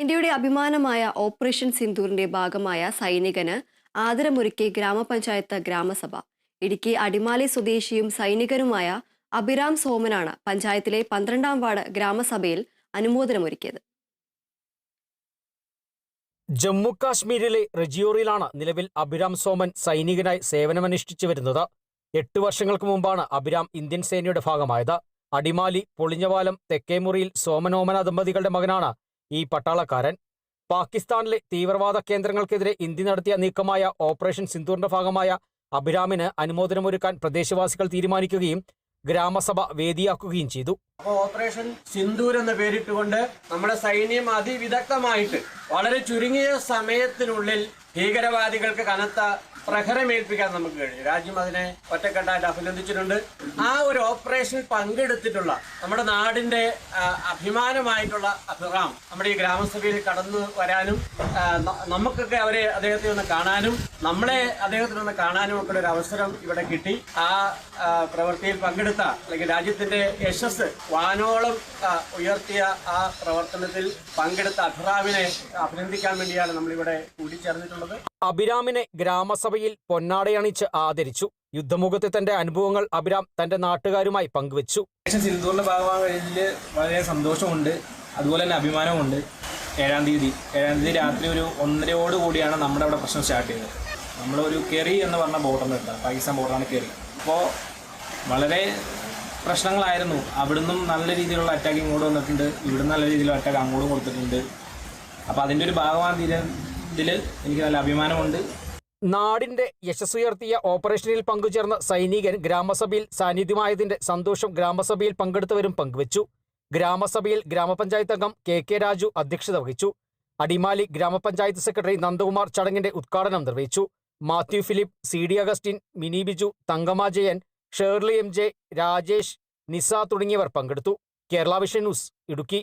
ഇന്ത്യയുടെ അഭിമാനമായ ഓപ്പറേഷൻ സിന്ദൂറിന്റെ ഭാഗമായ സൈനികന് ആദരമൊരുക്കി ഗ്രാമപഞ്ചായത്ത് ഗ്രാമസഭ. ഇടുക്കി അടിമാലി സ്വദേശിയും സൈനികനുമായ അഭിരാം സോമനാണ് പഞ്ചായത്തിലെ പന്ത്രണ്ടാം വാർഡ് ഗ്രാമസഭയിൽ അനുമോദനമൊരുക്കിയത്. ജമ്മു കാശ്മീരിലെ റജിയോറിലാണ് നിലവിൽ അഭിരാം സോമൻ സൈനികനായി സേവനമനുഷ്ഠിച്ചു വരുന്നത്. എട്ട് വർഷങ്ങൾക്ക് മുമ്പാണ് അഭിരാം ഇന്ത്യൻ സേനയുടെ ഭാഗമായത്. അടിമാലി പൊളിഞ്ഞവാലം തെക്കേമുറിയിൽ സോമനോമന ദമ്പതികളുടെ മകനാണ് ഈ പട്ടാളക്കാരൻ പാകിസ്ഥാനിലെ തീവ്രവാദ കേന്ദ്രങ്ങൾക്കെതിരെ ഇന്ത്യ നടത്തിയ നീക്കമായ ഓപ്പറേഷൻ സിന്ദൂറിന്റെ ഭാഗമായ അഭിരാമിന് അനുമോദനമൊരുക്കാൻ പ്രദേശവാസികൾ തീരുമാനിക്കുകയും ഗ്രാമസഭ വേദിയാക്കുകയും ചെയ്തു. അപ്പോൾ ഓപ്പറേഷൻ സിന്ദൂർ എന്ന പേരിട്ടുകൊണ്ട് നമ്മുടെ സൈന്യം അതിവിദഗ്ധമായിട്ട് വളരെ ചുരുങ്ങിയ സമയത്തിനുള്ളിൽ ഭീകരവാദികൾക്ക് കനത്ത പ്രഹരമേൽപ്പിക്കാൻ നമുക്ക് കഴിഞ്ഞു രാജ്യം അതിനെ ഒറ്റക്കെട്ടായിട്ട് അഭിനന്ദിച്ചിട്ടുണ്ട്. ആ ഒരു ഓപ്പറേഷനിൽ പങ്കെടുത്തിട്ടുള്ള നമ്മുടെ നാടിന്റെ അഭിമാനമായിട്ടുള്ള അഭിറാം നമ്മുടെ ഈ ഗ്രാമസഭയിൽ കടന്നു വരാനും നമുക്കൊക്കെ അവരെ അദ്ദേഹത്തെ ഒന്ന് കാണാനും നമ്മളെ അദ്ദേഹത്തിന് ഒന്ന് കാണാനും ഒക്കെ ഒരു അവസരം ഇവിടെ കിട്ടി. ആ പ്രവൃത്തിയിൽ പങ്കെടുത്ത അല്ലെങ്കിൽ രാജ്യത്തിന്റെ യശസ് വാനോളം ഉയർത്തിയ ആ പ്രവർത്തനത്തിൽ പങ്കെടുത്ത അഭിറാമിനെ അഭിനന്ദിക്കാൻ വേണ്ടിയാണ് നമ്മളിവിടെ കൂടിച്ചേർന്നിട്ടുള്ളത്. അഭിരാമിനെ ഗ്രാമസഭയിൽ പൊന്നാടയണിച്ച് ആദരിച്ചു. യുദ്ധമുഖത്തെ തന്റെ അനുഭവങ്ങൾ അഭിരാം തന്റെ നാട്ടുകാരുമായി പങ്കുവച്ചു. സിന്ധൂറിന്റെ ഭാഗമായതിൽ വളരെ സന്തോഷമുണ്ട്. അതുപോലെ തന്നെ അഭിമാനമുണ്ട് ഏഴാം തീയതി. ഏഴാം തീയതി രാത്രി ഒരു ഒന്നരയോട് കൂടിയാണ് നമ്മുടെ അവിടെ പ്രശ്നം സ്റ്റാർട്ട് ചെയ്തത് നമ്മളൊരു കെറി എന്ന് പറഞ്ഞ ബോട്ടാണ് എടുത്തത് പാകിസ്ഥാൻ ബോട്ടാണ് കെറി. അപ്പോൾ വളരെ പ്രശ്നങ്ങളായിരുന്നു. അവിടുന്നും നല്ല രീതിയിലുള്ള അറ്റാക്ക് ഇങ്ങോട്ട് വന്നിട്ടുണ്ട്. ഇവിടുന്ന് നല്ല രീതിയിലുള്ള അറ്റാക്ക് അങ്ങോട്ടും കൊടുത്തിട്ടുണ്ട്. അപ്പോൾ അതിന്റെ ഒരു ഭാഗമാണ് ഇതിൽ എനിക്ക് നല്ല അഭിമാനമുണ്ട്. നാടിന്റെ യശസ്സുയർത്തിയ ഓപ്പറേഷനിൽ പങ്കുചേർന്ന സൈനികൻ ഗ്രാമസഭയിൽ സാന്നിധ്യമായതിന്റെ സന്തോഷം ഗ്രാമസഭയിൽ പങ്കെടുത്തവരും പങ്കുവച്ചു. ഗ്രാമസഭയിൽ ഗ്രാമപഞ്ചായത്ത് അംഗം കെ കെ രാജു അധ്യക്ഷത വഹിച്ചു. അടിമാലി ഗ്രാമപഞ്ചായത്ത് സെക്രട്ടറി നന്ദകുമാർ ചടങ്ങിന്റെ ഉദ്ഘാടനം നിർവഹിച്ചു. Mathew Philip C D Augustine Mini Biju Thankamma Jayan Shirley M J Rajesh Nisa തുടങ്ങിയവർ പങ്കെടുത്തു. Kerala vision news Idukki.